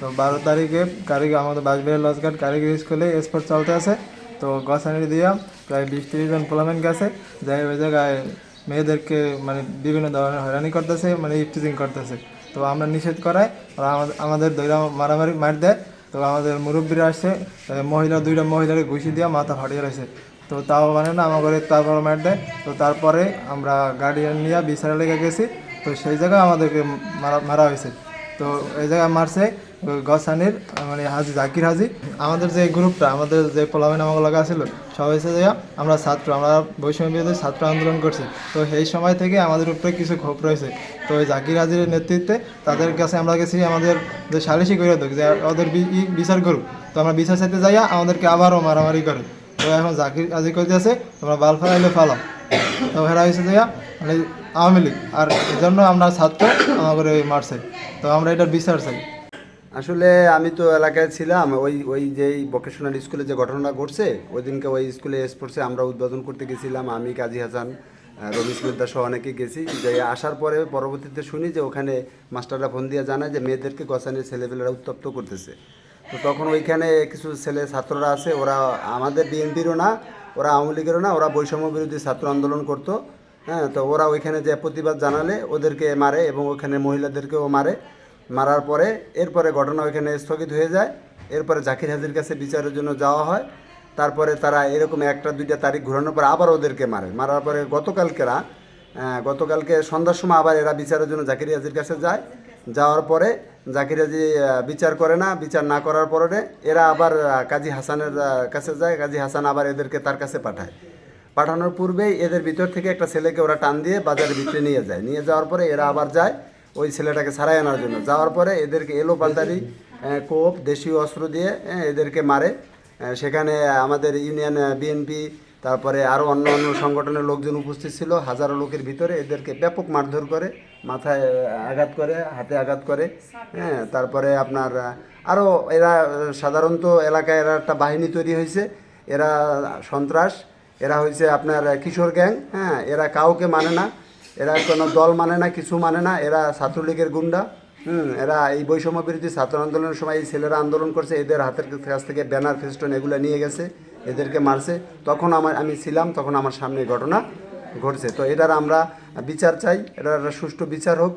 তো বারো তারিখে কারিগর, আমাদের বাঁশবাড়ি লজঘাট কারিগরি স্কুলে স্পোর্ট চলতে আছে। তো গসানি দিয়া প্রায় বিশ তিরিশ জন পোলামেন্ট গেছে যাই ওই জায়গায় মেয়েদেরকে মানে বিভিন্ন ধরনের হয়রানি করতেছে মানে ইফটিজিং করতেছে। তো আমরা নিষেধ করাই ওরা আমাদের দৈরা মারামারি মার দেয়। তো আমাদের মুরব্বীরা আসছে মহিলা, দুইটা মহিলাকে ঘুষি দিয়ে মাথা ফাটিয়ে রয়েছে। তো তাও মানে না আমাদের তারপর মার দেয়। তো তারপরে আমরা গার্ডিয়ান নিয়ে বিচারে লেগে গেছি। তো সেই জায়গায় আমাদেরকে মারা মারা হয়েছে। তো এই জায়গায় মারছে, গসানির মানে হাজি জাকির হাজি। আমাদের যে গ্রুপটা, আমাদের যে পোলামেন আমাকে লাগা ছিল, সবাই এসে যাইয়া আমরা ছাত্র, আমরা বৈষম্য বিরোধী ছাত্র আন্দোলন করছি। তো সেই সময় থেকে আমাদের উপরে কিছু ক্ষোভ রয়েছে। তো এই জাকির হাজির নেতৃত্বে তাদের কাছে আমরা গেছি, আমাদের যে সালিশি দেখ, যে ওদের বিচার করুক। তো আমরা বিচার চাইতে যাইয়া আমাদেরকে আবারও মারামারি করে। তো এখন জাকির হাজির করতেছে তোমরা বাল ফালাইলে ফালাও। তো হেরা হয়েছে যে মানে আওয়ামী লীগ। আর এই জন্য আমরা ছাত্র আমাদের ওই মারছে তো আমরা এটার বিচার চাই। আসলে আমি তো এলাকায় ছিলাম, ওই ওই যেই ভোকেশনাল স্কুলে যে ঘটনাটা ঘটছে ওই দিনকে ওই স্কুলে স্পোর্টসে আমরা উদ্বোধন করতে গেছিলাম, আমি, কাজী হাসান রবিশ মিদ্দা সহ অনেকে গেছি। যে আসার পরে পরবর্তীতে শুনি যে ওখানে মাস্টাররা ফোন দিয়ে জানায় যে মেয়েদেরকে গসানের ছেলেপেলেরা উত্তপ্ত করতেছে। তো তখন ওইখানে কিছু ছেলে ছাত্ররা আছে, ওরা আমাদের বিএনপিরও না, ওরা আওয়ামী লীগেরও না, ওরা বৈষম্য বিরোধী ছাত্র আন্দোলন করতো। হ্যাঁ তো ওরা ওইখানে যে প্রতিবাদ জানালে ওদেরকে মারে এবং ওইখানে মহিলাদেরকেও মারে। মারার পরে, এরপরে ঘটনা ওইখানে স্থগিত হয়ে যায়। এরপরে জাকির হাজির কাছে বিচারের জন্য যাওয়া হয়। তারপরে তারা এরকম একটা, দুইটা তারিখ ঘুরানোর পর আবার ওদেরকে মারে। মারার পরে গতকালকেরা গতকালকে সন্ধ্যার সময় আবার এরা বিচারের জন্য জাকির হাজির কাছে যায়। যাওয়ার পরে জাকির হাজি বিচার করে না, বিচার না করার পরে এরা আবার কাজী হাসানের কাছে যায়। কাজী হাসান আবার এদেরকে তার কাছে পাঠায়। পাঠানোর পূর্বেই এদের ভিতর থেকে একটা ছেলেকে ওরা টান দিয়ে বাজারের ভিতরে নিয়ে যায়। নিয়ে যাওয়ার পরে এরা আবার যায় ওই ছেলেটাকে ছাড়াই আনার জন্য। যাওয়ার পরে এদেরকে এলো পালতারি কোপ, দেশীয় অস্ত্র দিয়ে এদেরকে মারে। সেখানে আমাদের ইউনিয়ন বিএনপি, তারপরে আরও অন্য অন্য সংগঠনের লোকজন উপস্থিত ছিল। হাজারো লোকের ভিতরে এদেরকে ব্যাপক মারধর করে, মাথায় আঘাত করে, হাতে আঘাত করে। হ্যাঁ তারপরে আপনার আরও এরা সাধারণত এলাকায় এরা একটা বাহিনী তৈরি হয়েছে। এরা সন্ত্রাস এরা হয়েছে আপনার কিশোর গ্যাং হ্যাঁ এরা কাউকে মানে না, এরা কোনো দল মানে না, কিছু মানে না, এরা ছাত্রলীগের গুন্ডা, হুম, এরা এই বৈষম্য বিরোধী ছাত্র আন্দোলনের সময় এই ছেলেরা আন্দোলন করছে, এদের হাতের কাছ থেকে ব্যানার, ফেস্টন এগুলো নিয়ে গেছে, এদেরকে মারছে, তখন আমার, আমি ছিলাম, তখন আমার সামনে ঘটনা ঘটছে। তো এটার আমরা বিচার চাই, এটার সুষ্ঠু বিচার হোক